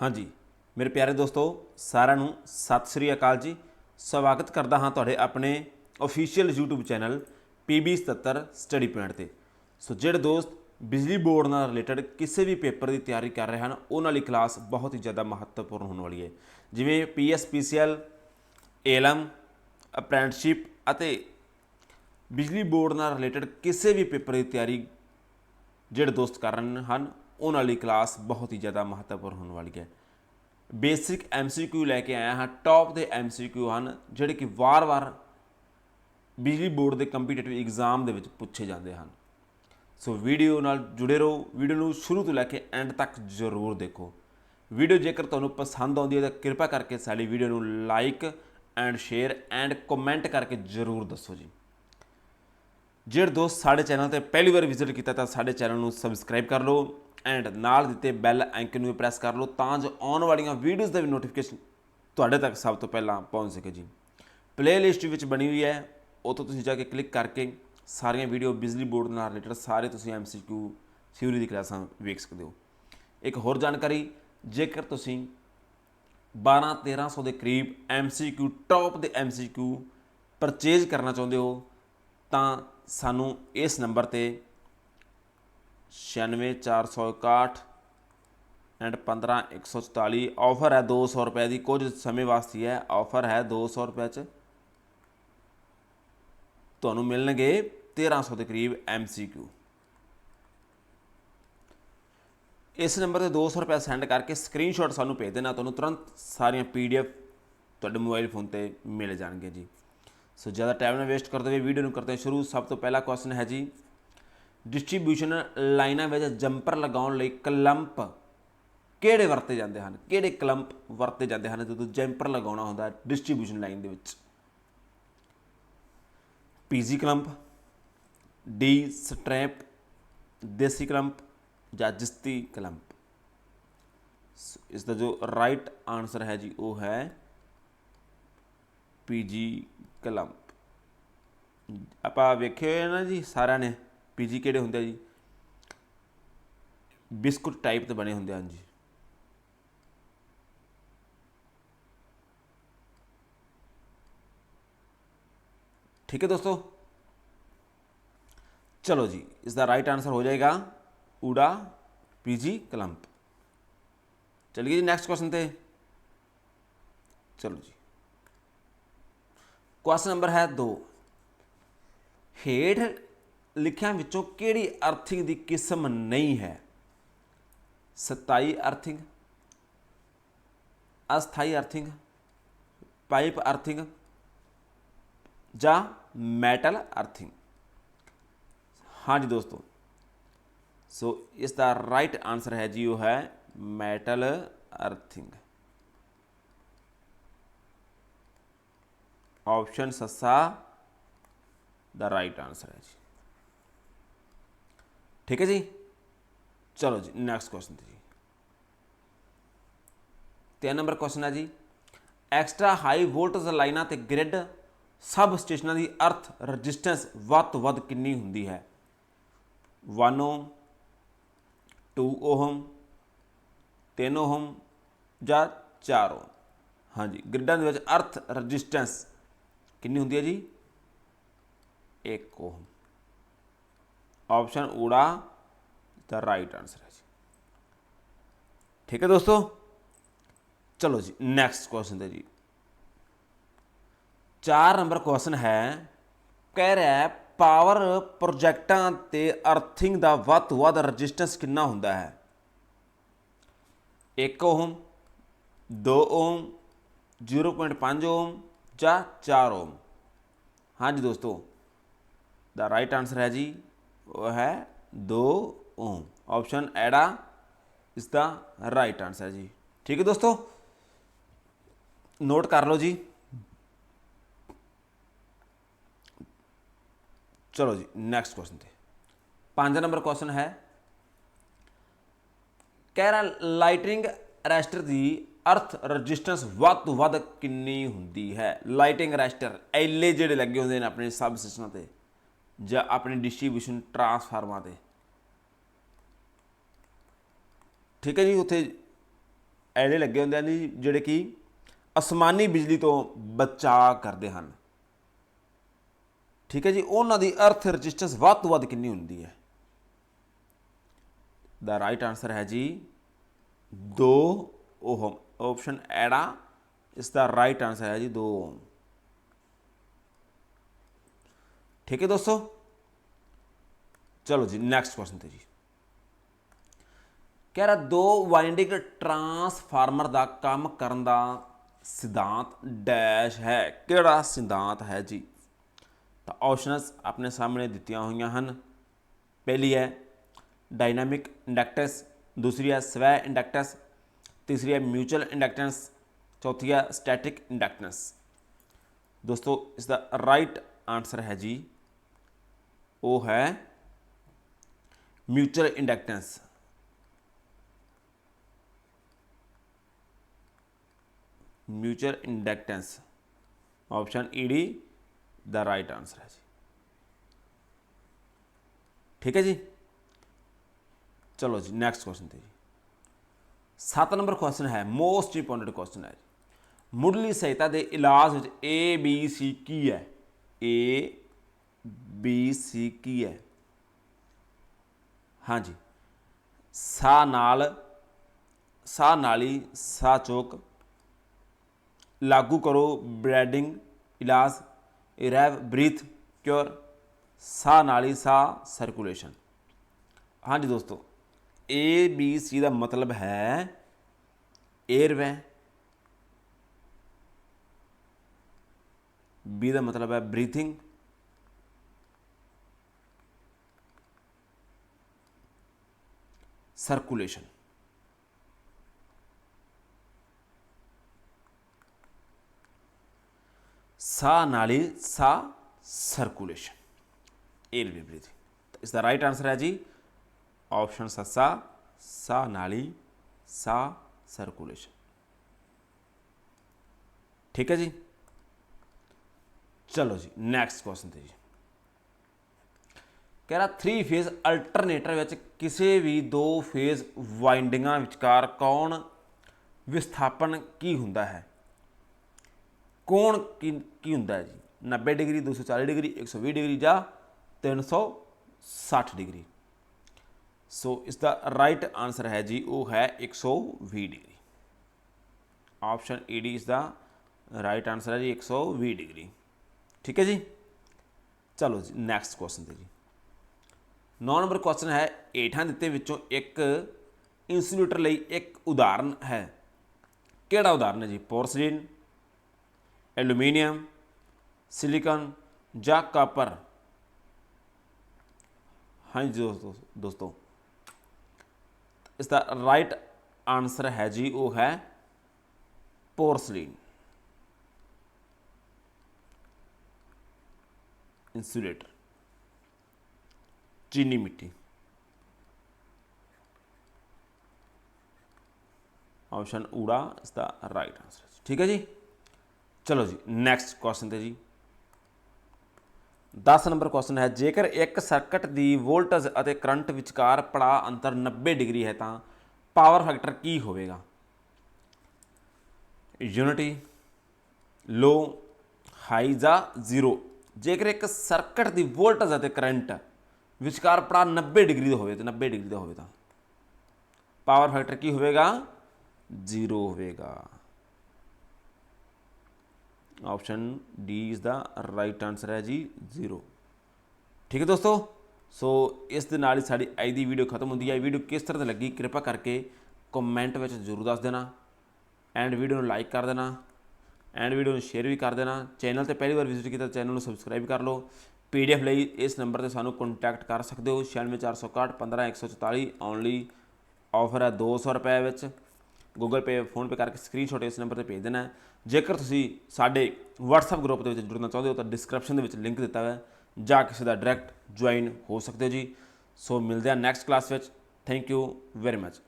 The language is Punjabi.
ਹਾਂਜੀ। ਮੇਰੇ ਪਿਆਰੇ ਦੋਸਤੋ, ਸਾਰਿਆਂ ਨੂੰ ਸਤਿ ਸ੍ਰੀ ਅਕਾਲ ਜੀ। ਸਵਾਗਤ ਕਰਦਾ ਹਾਂ ਤੁਹਾਡੇ ਆਪਣੇ official YouTube channel PB77 study point ਤੇ। ਸੋ ਜਿਹੜੇ ਦੋਸਤ ਬਿਜਲੀ ਬੋਰਡ ਨਾਲ ਰਿਲੇਟਡ ਕਿਸੇ ਵੀ ਪੇਪਰ ਦੀ ਤਿਆਰੀ ਕਰ ਰਹੇ ਹਨ, ਉਹਨਾਂ ਲਈ ਕਲਾਸ ਬਹੁਤ ਹੀ ਜ਼ਿਆਦਾ ਮਹੱਤਵਪੂਰਨ ਹੋਣ ਵਾਲੀ ਹੈ। ਜਿਵੇਂ PSPCL ਏਲਮ ਅਪ੍ਰੈਂਟਿਸਸ਼ਿਪ ਅਤੇ ਬਿਜਲੀ ਬੋਰਡ ਨਾਲ ਰਿਲੇਟਡ ਕਿਸੇ ਵੀ ਪੇਪਰ ਦੀ ਤਿਆਰੀ ਜਿਹੜੇ ਦੋਸਤ ਕਰ ਰਹੇ ਹਨ ਉਹਨਾਂ ਲਈ ਕਲਾਸ ਬਹੁਤ ਹੀ ਜ਼ਿਆਦਾ ਮਹੱਤਵਪੂਰਨ ਹੋਣ ਵਾਲੀ ਹੈ। ਬੇਸਿਕ ਐਮਸੀਕਿਊ ਲੈ ਕੇ ਆਇਆ ਹਾਂ ਟੌਪ ਦੇ ਐਮਸੀਕਿਊ ਹਨ, ਜਿਹੜੇ ਕਿ ਵਾਰ-ਵਾਰ ਬਿਜਲੀ ਬੋਰਡ ਦੇ ਕੰਪੀਟੀਟਿਵ ਐਗਜ਼ਾਮ ਦੇ ਵਿੱਚ ਪੁੱਛੇ ਜਾਂਦੇ ਹਨ। ਸੋ ਵੀਡੀਓ ਨਾਲ ਜੁੜੇ ਰਹੋ ਵੀਡੀਓ ਨੂੰ ਸ਼ੁਰੂ ਤੋਂ ਲੈ ਕੇ ਐਂਡ ਤੱਕ ਜ਼ਰੂਰ ਦੇਖੋ। ਵੀਡੀਓ ਜੇਕਰ ਤੁਹਾਨੂੰ ਪਸੰਦ ਆਉਂਦੀ ਹੈ ਤਾਂ ਕਿਰਪਾ ਕਰਕੇ ਸਾਡੀ ਵੀਡੀਓ ਨੂੰ like and share and comment ਕਰਕੇ ਜ਼ਰੂਰ ਦੱਸੋ ਜੀ। ਜਿਹੜੇ ਦੋਸਤ ਸਾਡੇ ਚੈਨਲ ਤੇ ਪਹਿਲੀ ਵਾਰ ਵਿਜ਼ਿਟ ਕੀਤਾ ਤਾਂ ਸਾਡੇ ਚੈਨਲ ਨੂੰ ਸਬਸਕ੍ਰਾਈਬ ਕਰ ਲਓ। ਐਂਡ ਨਾਲ ਦਿੱਤੇ ਬੈਲ ਆਈਕਨ ਨੂੰ ਪ੍ਰੈਸ ਕਰ ਲਓ ਤਾਂ ਜੋ ਆਉਣ ਵਾਲੀਆਂ ਵੀਡੀਓਜ਼ ਦਾ ਵੀ ਨੋਟੀਫਿਕੇਸ਼ਨ ਤੁਹਾਡੇ ਤੱਕ ਸਭ ਤੋਂ ਪਹਿਲਾਂ ਪਹੁੰਚ ਸਕੇ ਜੀ। ਪਲੇਲਿਸਟ ਵਿੱਚ ਬਣੀ ਹੋਈ ਹੈ। ਉੱਥੋਂ ਤੁਸੀਂ ਜਾ ਕੇ ਕਲਿੱਕ ਕਰਕੇ ਸਾਰੀਆਂ ਵੀਡੀਓ ਬਿਜਲੀ ਬੋਰਡ ਨਾਲ ਰਿਲੇਟਡ ਸਾਰੇ ਤੁਸੀਂ ਐਮਸੀਕਿਊ ਥਿਊਰੀ ਦੀ ਕਲਾਸਾਂ ਵੇਖ ਸਕਦੇ ਹੋ। ਇੱਕ ਹੋਰ ਜਾਣਕਾਰੀ, ਜੇਕਰ ਤੁਸੀਂ 12 1300 ਦੇ ਕਰੀਬ ਐਮਸੀਕਿਊ ਟੌਪ ਦੇ ਐਮਸੀਕਿਊ ਪਰਚੇਜ਼ ਕਰਨਾ ਚਾਹੁੰਦੇ ਹੋ, ਤਾਂ ਸਾਨੂੰ ਇਸ ਨੰਬਰ ਤੇ 96461 ਐਂਡ 15144 ਆਫਰ ਹੈ 200 ਰੁਪਏ ਦੀ। ਕੁਝ ਸਮੇਂ ਵਾਸਤੇ ਹੈ ਆਫਰ ਹੈ 200 ਰੁਪਏ ਚ। ਤੁਹਾਨੂੰ ਮਿਲਣਗੇ 1300 ਦੇ ਕਰੀਬ MCQ ਇਸ ਨੰਬਰ ਤੇ 200 ਰੁਪਏ ਸੈਂਡ ਕਰਕੇ ਸਕਰੀਨਸ਼ਾਟ ਸਾਨੂੰ ਭੇਜ ਦੇਣਾ। ਤੁਹਾਨੂੰ ਤੁਰੰਤ ਸਾਰੀਆਂ PDF ਤੁਹਾਡੇ ਮੋਬਾਈਲ ਫੋਨ ਤੇ ਮਿਲ ਜਾਣਗੇ ਜੀ। ਸੋ ਜ਼ਿਆਦਾ ਟਾਈਮ ਨਾ ਵੇਸਟ ਕਰਦੇ ਹੋਏ ਵੀਡੀਓ ਨੂੰ ਕਰਦੇ ਹਾਂ ਸ਼ੁਰੂ। ਸਭ ਤੋਂ ਪਹਿਲਾ ਕੁਐਸਚਨ ਹੈ ਜੀ ਡਿਸਟ੍ਰੀਬਿਊਸ਼ਨ ਲਾਈਨਾਂ ਵਿੱਚ ਜੰਪਰ ਲਗਾਉਣ ਲਈ ਕਲੰਪ ਕਿਹੜੇ ਵਰਤੇ ਜਾਂਦੇ ਹਨ? ਕਿਹੜੇ ਕਲੰਪ ਵਰਤੇ ਜਾਂਦੇ ਹਨ? ਜਦੋਂ ਜੰਪਰ ਲਗਾਉਣਾ ਹੁੰਦਾ ਡਿਸਟ੍ਰੀਬਿਊਸ਼ਨ ਲਾਈਨ ਦੇ ਵਿੱਚ। ਪੀਜੀ ਕਲੰਪ, ਡੀ ਸਟ੍ਰੈਪ, ਦੇਸੀ ਕਲੰਪ ਜਾਂ ਜਿਸਤੀ ਕਲੰਪ। ਸੋ ਇਸ ਦਾ ਜੋ ਰਾਈਟ ਆਨਸਰ ਹੈ ਜੀ, ਉਹ ਹੈ ਪੀਜੀ ਕਲੰਪ। ਆਪਾਂ ਵੇਖਿਆ ਹੋਇਆ ਨਾ ਜੀ ਸਾਰਿਆਂ ਨੇ ਪੀਜੀ ਕਿਹੜੇ ਹੁੰਦੇ ਆ ਜੀ ਬਿਸਕੁਟ ਟਾਈਪ ਦੇ ਬਣੇ ਹੁੰਦੇ ਹਨ ਜੀ ਠੀਕ ਹੈ ਦੋਸਤੋ ਚਲੋ ਜੀ ਇਸ ਦਾ ਰਾਈਟ ਆਨਸਰ ਹੋ ਜਾਏਗਾ ਊੜਾ ਪੀਜੀ ਕਲੰਪ ਚਲਿਏ ਜੀ ਨੈਕਸਟ ਕੁਐਸਚਨ ਤੇ ਚਲੋ ਜੀ ਕੁਐਸਚਨ ਨੰਬਰ ਹੈ 2 ਹੇਠ ਲਿਖਿਆਂ ਵਿੱਚੋਂ ਕਿਹੜੀ ਅਰਥਿੰਗ ਦੀ ਕਿਸਮ ਨਹੀਂ ਹੈ? ਸਤਾਈ ਅਰਥਿੰਗ ਅਸਥਾਈ ਅਰਥਿੰਗ ਪਾਈਪ ਅਰਥਿੰਗ ਜਾਂ ਮੈਟਲ ਅਰਥਿੰਗ ਹਾਂਜੀ ਦੋਸਤੋ, ਸੋ ਇਸ ਦਾ ਰਾਈਟ ਆਨਸਰ ਹੈ ਜੀ, ਉਹ ਹੈ ਮੈਟਲ ਅਰਥਿੰਗ ਆਪਸ਼ਨ ਸੱਸਾ ਦਾ ਰਾਈਟ ਆਨਸਰ ਹੈ ਜੀ। ਠੀਕ ਹੈ ਜੀ? ਚਲੋ ਜੀ ਨੈਕਸਟ ਕੁਐਸਚਨ ਤੇ ਜੀ। ਤਿੰਨ ਨੰਬਰ ਕੁਐਸਚਨ ਹੈ ਜੀ। ਐਕਸਟਰਾ ਹਾਈ ਵੋਲਟੇਜ ਲਾਈਨਾਂ ਤੇ ਗ੍ਰਿਡ ਸਬ ਸਟੇਸ਼ਨਾਂ ਦੀ ਅਰਥ ਰੈਜ਼ਿਸਟੈਂਸ ਵੱਧ ਤੋਂ ਵੱਧ ਕਿੰਨੀ ਹੁੰਦੀ ਹੈ? 1 ਓਮ 2 ਓਹਮ 3 ਓਹਮ ਜਾਂ 4 ਓਹਮ ਹਾਂਜੀ ਗ੍ਰਿਡਾਂ ਦੇ ਵਿੱਚ ਅਰਥ ਰੈਜ਼ਿਸਟੈਂਸ ਕਿੰਨੀ ਹੁੰਦੀ ਹੈ ਜੀ? 1 ਓਹਮ ਆਪਸ਼ਨ ਊੜਾ ਦਾ ਰਾਈਟ ਆਨਸਰ ਹੈ ਜੀ ਠੀਕ ਹੈ ਦੋਸਤੋ ਚਲੋ ਜੀ ਨੈਕਸਟ ਕੁਐਸਚਨ ਤੇ ਜੀ ਚਾਰ ਨੰਬਰ ਕੁਐਸਚਨ ਹੈ ਕਹਿ ਰਿਹਾ ਹੈ ਪਾਵਰ ਪ੍ਰੋਜੈਕਟਾਂ ਤੇ ਅਰਥਿੰਗ ਦਾ ਵੱਧ ਤੋਂ ਵੱਧ ਰੈਜ਼ਿਸਟੈਂਸ ਕਿੰਨਾ ਹੁੰਦਾ ਹੈ 1 ਓਮ 2 ਓਹਮ 0.5 ਓਮ ਜਾਂ 4 ਓਮ ਹਾਂਜੀ ਦੋਸਤੋ ਦਾ ਰਾਈਟ ਆਨਸਰ ਹੈ ਜੀ ਉਹ ਹੈ 2 ਓਹਮ ਆਪਸ਼ਨ ਐੜਾ ਇਸ ਦਾ ਰਾਈਟ ਆਨਸਰ ਜੀ ਠੀਕ ਹੈ ਦੋਸਤੋ ਨੋਟ ਕਰ ਲਓ ਜੀ ਚਲੋ ਜੀ ਨੈਕਸਟ ਕੁਐਸਚਨ ਤੇ ਪੰਜ ਨੰਬਰ ਕੁਐਸਚਨ ਹੈ ਕਹਿ ਰਿਹਾ ਲਾਈਟਿੰਗ ਰੈਸਟਰ ਦੀ ਅਰਥ ਰੈਜ਼ਿਸਟੈਂਸ ਵੱਧ ਤੋਂ ਵੱਧ ਕਿੰਨੀ ਹੁੰਦੀ ਹੈ ਲਾਈਟਿੰਗ ਰੈਸਟਰ ਐਲੇ ਜਿਹੜੇ ਲੱਗੇ ਹੁੰਦੇ ਨੇ ਆਪਣੇ ਸਬ ਸਿਸਟਮਾਂ ਤੇ ਜਾਂ ਆਪਣੇ ਡਿਸਟ੍ਰੀਬਿਊਸ਼ਨ ਟਰਾਂਸਫਾਰਮਰਾਂ ਤੇ। ਠੀਕ ਹੈ ਜੀ ਉੱਥੇ ਐਲੇ ਲੱਗੇ ਹੁੰਦੇ ਨੇ ਜੀ, ਜਿਹੜੇ ਕਿ ਅਸਮਾਨੀ ਬਿਜਲੀ ਤੋਂ ਬਚਾਅ ਕਰਦੇ ਹਨ। ਠੀਕ ਹੈ ਜੀ ਉਹਨਾਂ ਦੀ ਅਰਥ ਰੈਜ਼ਿਸਟੈਂਸ ਵੱਧ ਤੋਂ ਵੱਧ ਕਿੰਨੀ ਹੁੰਦੀ ਹੈ? ਦਾ ਰਾਈਟ ਆਨਸਰ ਹੈ ਜੀ 2 ਓਹਮ ਆਪਸ਼ਨ ਐੜਾ ਇਸ ਦਾ ਰਾਈਟ ਆਨਸਰ ਹੈ ਜੀ 2 ਓਹਮ ਠੀਕ ਹੈ ਦੋਸਤੋ ਚਲੋ ਜੀ ਨੈਕਸਟ ਕੁਐਸਚਨ ਤੇ ਜੀ ਕਹਿ ਰਿਹਾ ਦੋ ਵਾਈਂਡਿੰਗ ਟਰਾਂਸਫਾਰਮਰ ਦਾ ਕੰਮ ਕਰਨ ਦਾ ਸਿਧਾਂਤ ਡੈਸ਼ ਹੈ ਕਿਹੜਾ ਸਿਧਾਂਤ ਹੈ ਜੀ ਤਾਂ ਆਪਸ਼ਨਸ ਆਪਣੇ ਸਾਹਮਣੇ ਦਿੱਤੀਆਂ ਹੋਈਆਂ ਹਨ ਪਹਿਲੀ ਹੈ ਡਾਇਨਾਮਿਕ ਇੰਡਕਟੈਂਸ ਦੂਸਰੀ ਹੈ ਸਵੈ ਇੰਡਕਟੈਂਸ ਤੀਸਰੀ ਹੈ ਮਿਊਚੁਅਲ ਇੰਡਕਟੈਂਸ ਚੌਥੀ ਹੈ ਸਟੈਟਿਕ ਇੰਡਕਟੈਂਸ ਦੋਸਤੋ ਇਸ ਦਾ ਰਾਈਟ ਆਨਸਰ ਹੈ ਜੀ ਉਹ ਹੈ mutual inductance mutual inductance option D ਦਾ ਰਾਈਟ ਆਨਸਰ ਹੈ ਜੀ। ਠੀਕ ਹੈ ਜੀ? ਚਲੋ ਜੀ ਨੈਕਸਟ ਕੁਐਸਚਨ ਤੇ ਜੀ। 7 ਨੰਬਰ ਕੁਐਸਚਨ ਹੈ ਮੋਸਟ ਇੰਪੋਰਟੈਂਟ ਕੁਐਸਚਨ ਹੈ ਜੀ। ਮੁੱਢਲੀ ਸਹਾਇਤਾ ਦੇ ਇਲਾਜ ਵਿੱਚ ਏ ਬੀ ਸੀ ਕੀ ਹੈ? ਏ ਬੀ ਸੀ ਕੀ ਹੈ? ਹਾਂਜੀ। ਸਾਹ ਨਾਲ ਸਾਹ ਨਾਲੀ, ਸਾ ਚੋਕ। ਲਾਗੂ ਕਰੋ ਬ੍ਰੈਡਿੰਗ, ਇਲਾਜ ਇਰੈਵ ਬਰੀਥ ਕਿਉਰ ਸਾਹ ਨਾਲੀ, ਸਾ ਸਰਕੂਲੇਸ਼ਨ। ਹਾਂਜੀ ਦੋਸਤੋ ਏ ਬੀ ਸੀ ਦਾ ਮਤਲਬ ਹੈ 에ਅਰਵੇ ਬੀ ਦਾ ਮਤਲਬ ਹੈ ਬਰੀਥਿੰਗ। ਸਰਕੂਲੇਸ਼ਨ ਸਾਹ ਨਾਲੀ ਸਾਹ ਸਰਕੂਲੇਸ਼ਨ ਏਅਰਵੇ ਬਰੀਥਿੰਗ ਇਸ ਦਾ ਰਾਈਟ ਆਨਸਰ ਹੈ ਜੀ ਆਪਸ਼ਨ ਸੱਸਾ ਸਾਹ ਨਾਲੀ ਸਾਹ ਸਰਕੂਲੇਸ਼ਨ ਠੀਕ ਹੈ ਜੀ ਚਲੋ ਜੀ ਨੈਕਸਟ ਕੁਐਸਚਨ ਤੇ ਜੀ ਕਹਿ ਰਿਹਾ 3 ਫੇਜ਼ ਅਲਟਰਨੇਟਰ ਵਿੱਚ ਕਿਸੇ ਵੀ ਦੋ ਫੇਜ਼ ਵਾਈਂਡਿੰਗਾਂ ਵਿਚਕਾਰ ਕੌਣ ਵਿਸਥਾਪਨ ਕੀ ਹੁੰਦਾ ਹੈ? ਕੋਣ ਕੀ ਕੀ ਹੁੰਦਾ ਹੈ ਜੀ? 90 ਡਿਗਰੀ 240 ਡਿਗਰੀ 120 ਡਿਗਰੀ ਜਾਂ 360 ਡਿਗਰੀ? ਸੋ ਇਸ ਦਾ ਰਾਈਟ ਆਨਸਰ ਹੈ ਜੀ, ਉਹ ਹੈ 120 ਡਿਗਰੀ। ਆਪਸ਼ਨ ਈਡੀ ਇਸ ਦਾ ਰਾਈਟ ਆਨਸਰ ਹੈ ਜੀ 120 ਡਿਗਰੀ। ਠੀਕ ਹੈ ਜੀ? ਚਲੋ ਜੀ ਨੈਕਸਟ ਕੁਐਸਚਨ ਤੇ ਜੀ। 9 ਨੰਬਰ ਕੁਐਸਚਨ ਹੈ, ਹੇਠਾਂ ਦਿੱਤੇ ਵਿੱਚੋਂ ਇੱਕ ਇਨਸੂਲੇਟਰ ਲਈ ਇੱਕ ਉਦਾਹਰਨ ਹੈ। ਕਿਹੜਾ ਉਦਾਹਰਨ ਹੈ ਜੀ? ਪੋਰਸਲੀਨ ਐਲੂਮੀਨੀਅਮ ਸਿਲੀਕਨ ਜਾਂ ਕਾਪਰ ਹਾਂਜੀ ਦੋਸਤੋ ਦੋਸਤੋ। ਇਸ ਦਾ ਰਾਈਟ ਆਨਸਰ ਹੈ ਜੀ, ਉਹ ਹੈ ਪੋਰਸਲੀਨ ਇਨਸੂਲੇਟਰ ਚੀਨੀ ਮਿੱਟੀ। ਆਪਸ਼ਨ ਊੜਾ ਇਸ ਦਾ ਰਾਈਟ ਆਨਸਰ ਠੀਕ ਹੈ ਜੀ? ਚਲੋ ਜੀ ਨੈਕਸਟ ਕੁਐਸਚਨ ਤੇ ਜੀ। 10 ਨੰਬਰ ਕੁਐਸਚਨ ਹੈ, ਜੇਕਰ ਇੱਕ ਸਰਕਟ ਦੀ ਵੋਲਟੇਜ ਅਤੇ ਕਰੰਟ ਵਿਚਕਾਰ ਪੜਾਅ ਅੰਤਰ 90 ਡਿਗਰੀ ਹੈ ਤਾਂ ਪਾਵਰ ਫੈਕਟਰ ਕੀ ਹੋਵੇਗਾ? ਯੂਨਿਟੀ ਲੋ ਹਾਈ ਜਾਂ ਜ਼ੀਰੋ ਜੇਕਰ ਇੱਕ ਸਰਕਟ ਦੀ ਵੋਲਟੇਜ ਅਤੇ ਕਰੰਟ ਵਿਚਕਾਰ ਪੜਾਅ 90 ਡਿਗਰੀ ਦਾ ਹੋਵੇ ਤੇ 90 ਡਿਗਰੀ ਦਾ ਹੋਵੇ ਤਾਂ। ਪਾਵਰ ਫੈਕਟਰ ਕੀ ਹੋਵੇਗਾ? ਜ਼ੀਰੋ ਹੋਵੇਗਾ। Option D is the right answer ਹੈ ਜੀ 0 ਠੀਕ ਹੈ ਦੋਸਤੋ? ਸੋ ਇਸ ਦੇ ਨਾਲ ਹੀ ਸਾਡੀ ਅੱਜ ਦੀ ਵੀਡੀਓ ਖਤਮ ਹੁੰਦੀ ਹੈ। ਵੀਡੀਓ ਕਿਸ ਤਰ੍ਹਾਂ ਦੀ ਲੱਗੀ, ਕਿਰਪਾ ਕਰਕੇ ਕਮੈਂਟ ਵਿੱਚ ਜ਼ਰੂਰ ਦੱਸ ਦੇਣਾ। ਐਂਡ ਵੀਡੀਓ ਨੂੰ ਲਾਈਕ ਕਰ ਦੇਣਾ। ਐਂਡ ਵੀਡੀਓ ਨੂੰ ਸ਼ੇਅਰ ਵੀ ਕਰ ਦੇਣਾ। ਚੈਨਲ ਤੇ ਪਹਿਲੀ ਵਾਰ ਵਿਜ਼ਿਟ ਕੀਤਾ ਚੈਨਲ ਨੂੰ ਸਬਸਕ੍ਰਾਈਬ ਕਰ ਲਓ। ਪੀਡੀਐਫ ਲਈ ਇਸ ਨੰਬਰ ਤੇ ਸਾਨੂੰ ਕੰਟੈਕਟ ਕਰ ਸਕਦੇ ਹੋ। 96461 15144 ਓਨਲੀ ਆਫਰ ਹੈ 200 ਰੁਪਏ ਵਿੱਚ। ਗੂਗਲ ਪੇ ਫੋਨ ਪੇ ਕਰਕੇ ਸਕਰੀਨਸ਼ਾਟ ਇਸ ਨੰਬਰ ਤੇ ਭੇਜ ਦੇਣਾ ਹੈ। ਜੇਕਰ ਤੁਸੀਂ ਸਾਡੇ WhatsApp ਗਰੁੱਪ ਦੇ ਵਿੱਚ ਜੁੜਨਾ ਚਾਹੁੰਦੇ ਹੋ ਤਾਂ ਡਿਸਕ੍ਰਿਪਸ਼ਨ ਦੇ ਵਿੱਚ ਲਿੰਕ ਦਿੱਤਾ ਹੋਇਆ ਹੈ। ਜਾਂ ਕਿਸੇ ਦਾ ਡਾਇਰੈਕਟ ਜੁਆਇਨ ਹੋ ਸਕਦੇ ਹੋ ਜੀ। ਸੋ ਮਿਲਦੇ ਹਾਂ ਨੈਕਸਟ ਕਲਾਸ ਵਿੱਚ। Thank you very much